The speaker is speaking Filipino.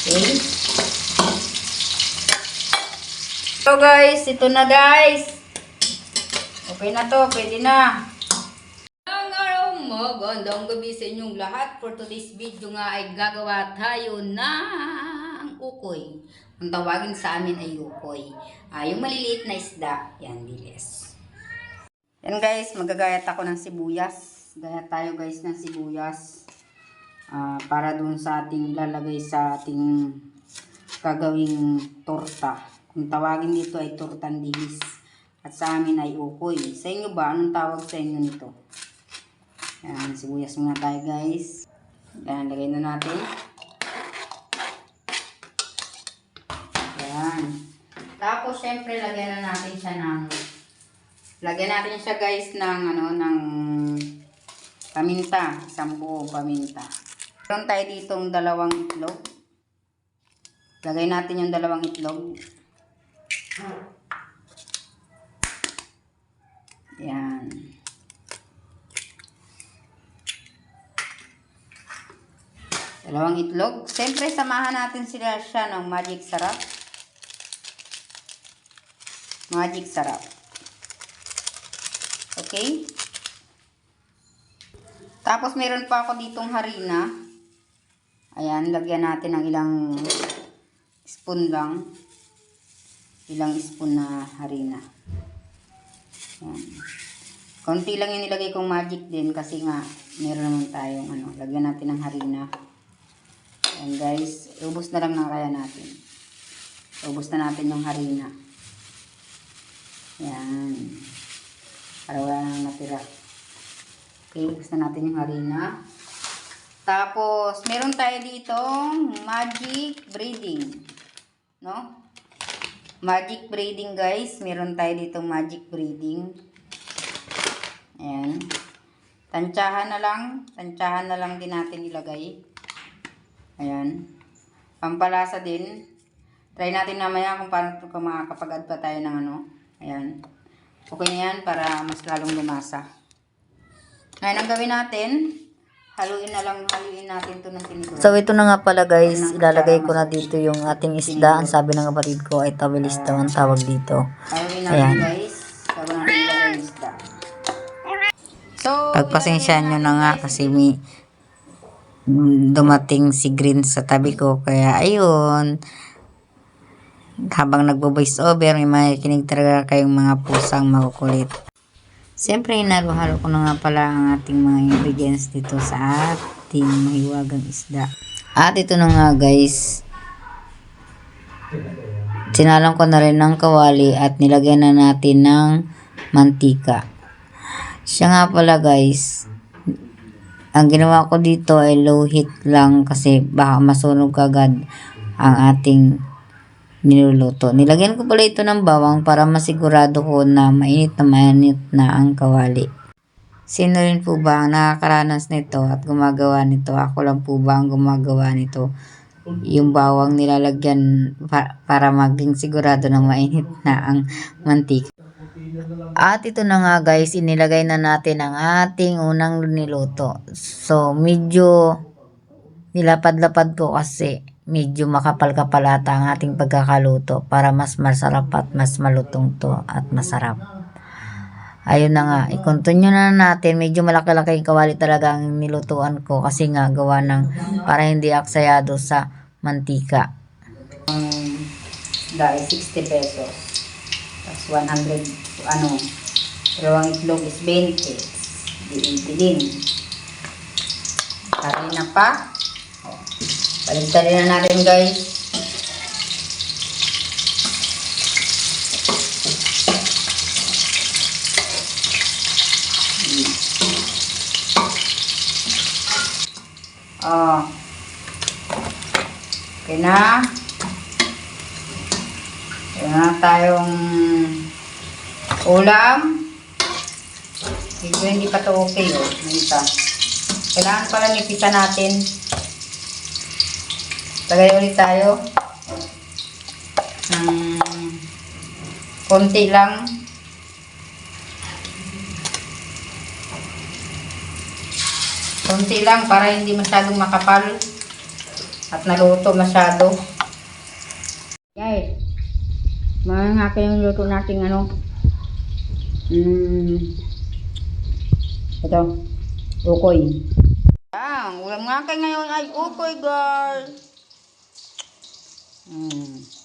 Okay. So guys, ito na guys. Okay na to, pwede na. Ang araw, magandang gabi sa inyong lahat. For today's video nga ay gagawa tayo ng ukoy. Ang tawagin sa amin ay ukoy. Ah, yung maliliit na isda. Yan, diles. Yan guys, magagayat ako ng sibuyas. Gayat tayo guys ng sibuyas. Ah, para dun sa ating ilalagay sa ating gagawing torta. Kung tawagin dito ay tortang dilis. At sa amin ay ukoy. Sa inyo ba? Anong tawag sa inyo nito? Yan, sibuyas muna tayo guys. Yan, lagay na natin. Yan. Tapos, syempre, lagyan na natin siya ng lagyan natin siya guys ng ano, ng paminta. Isang buong paminta. Meron tayo ditong dalawang itlog. Lagay natin yung dalawang itlog. Yan. Dalawang itlog. Siyempre, samahan natin sila siya ng magic sarap. Magic sarap. Okay? Tapos, meron pa ako ditong harina. Ayan, lagyan natin ng ilang spoon lang. Ilang spoon na harina. Ayan. Konti lang yung nilagay kong magic din kasi nga meron naman tayong ano, lagyan natin ng harina. Ayan guys, ubos na lang na kaya natin. Ubos na natin yung harina. Ayan. Para wala nang natira. Okay, ubos na natin yung harina. Tapos, meron tayo dito magic breeding. No? Magic breeding guys. Meron tayo dito magic breeding. Ayan. Tansyahan na lang. Tansyahan na lang din natin ilagay. Ayan. Pampalasa din. Try natin mamaya kung paano kung makakapag-add pa tayo ng ano. Ayan. Okay na yan para mas lalong lumasa. Ngayon ang gawin natin, haluin na lang, haluin natin to ng tinidor. So ito na nga pala guys, ilalagay ko na dito yung ating isda. Ang sabi ng kapatid ko ay tabilis daw ang tawag dito. Haluin natin Ayan. guys. Bago natin ilagay yung isda. So, Pagpasensyahan nyo na nga kasi may dumating si Green sa tabi ko. Kaya ayun, habang nagbo-voice over, may makikinig talaga kayong mga pusang makukulit. Siyempre, hinalo-halo ko na nga pala ang ating mga ingredients dito sa ating mahiwagang isda. At ito na nga guys, sinalang ko na rin ng kawali at nilagyan na natin ng mantika. Siya nga pala guys, ang ginawa ko dito ay low heat lang kasi baka masunog agad ang ating niluluto. Nilagyan ko pala ito ng bawang para masigurado ko na mainit na mainit na ang kawali. Sino rin po ba ang nakakaranas nito at gumagawa nito? Ako lang po ba ang gumagawa nito? Yung bawang nilalagyan pa- para maging sigurado na mainit na ang mantika. At ito na nga guys, inilagay na natin ang ating unang niluto. So, medyo nilapad-lapad ko kasi medyo makapal-kapal ata ang ating pagkakaluto para mas masarap at mas malutong to at masarap. Ayun na nga, i-continue na natin. Medyo malaki-laki yung kawali talaga ang nilutuan ko kasi nga gawa ng para hindi aksayado sa mantika. dahil 60 pesos. Tapos 100, ano, dalawang itlog is 20. Di 80 din. Harina pa. O, Baligtarin na natin guys. Oh. Okay na. Meron na tayong ulam. Medyo hindi pa to okay oh. Ganito. Kailangan pala nipisa natin. Lagay ulit tayo. Ng konti lang. Konti lang para hindi masyadong makapal. At naluto masyado. Guys, mga yung luto natin ano. Mm, ito, ukoy. Ang ulam nga kayo ngayon ay ukoy, girl. Mm.